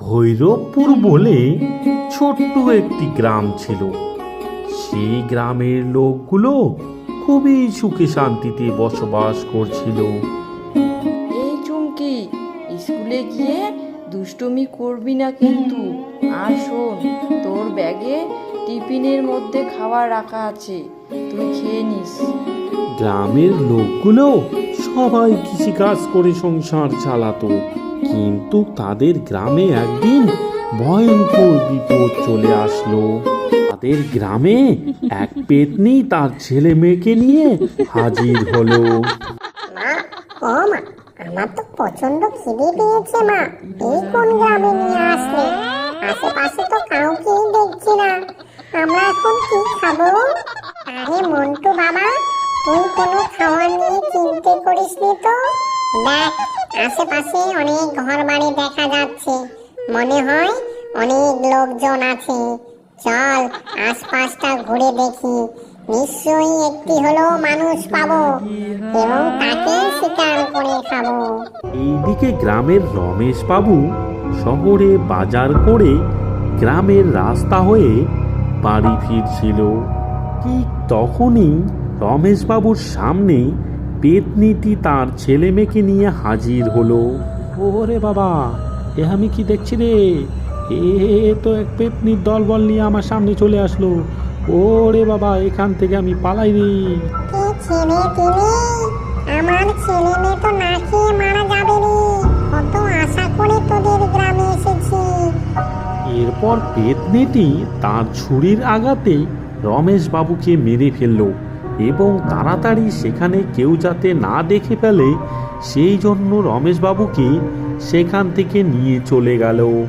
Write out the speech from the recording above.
ভৈরবপুর বলে ছোট্ট একটি গ্রাম ছিল। সেই গ্রামের লোকগুলো খুবই সুখে শান্তিতে বসবাস করছিল। এই চুমকি স্কুলে গিয়ে দুষ্টুমি করবি না কিন্তু। আর শোন তোর ব্যাগে টিফিনের মধ্যে খাবার রাখা আছে তুই খেয়ে নিস। গ্রামের লোকগুলো সবাই কৃষিকাজ করে সংসার চালাতো। কিন্তু তাদের গ্রামে একদিন ভয়ঙ্কর বিপদ চলে আসলো। তাদের গ্রামে এক পেতনি তার ছেলে মেয়েকে নিয়ে হাজির হলো। আমার তো প্রচণ্ড খিদে পেয়েছে মা। এই কোন গ্রামে নিয়ে আসলে? আশেপাশে তো কাউকেই দেখছি না। আমরা এখন কি খাব? আরে মন্টু বাবা, তুই কোনো খাবার নিয়ে চিন্তে করিসনি তো? দেখ, আশেপাশে অনেক ঘর বাড়ি দেখা যাচ্ছে। মনে হয় অনেক লোকজন আছে। চল, আশপাশটা ঘুরে দেখি। নিশ্চয়ই একটি হলো মানুষ পাবো এবং তাকে শিকার করে খাব। এইদিকে গ্রামের রমেশ বাবু শহরে বাজার করে গ্রামের রাস্তা হয়ে বাড়ি ফিরছিল। ঠিক তখনই রমেশ বাবুর সামনে পেতনিটি তার ছেলে মেয়েকে নিয়ে হাজির হলো। ওরে বাবা এ আমি কি দেখছি রে? এ তো এক পেতনির দলবল নিয়ে আমার সামনে চলে আসলো। ওরে বাবা এখান থেকে আমি পালাই রে কি ছেলে তিনি আমার ছেলে মেয়ে তো না খেয়ে মারা যাবে রে। কত আশা করে তোদের গ্রামে এসেছি। এরপর পেতনিটি তার ছুরির আঘাতে রমেশ বাবুকে মেরে ফেলল। এবং তাড়াতাড়ি সেখানে কেউ যাতে না দেখে ফেলে, সেই জন্য রমেশবাবুকে সেখান থেকে নিয়ে চলে গেল।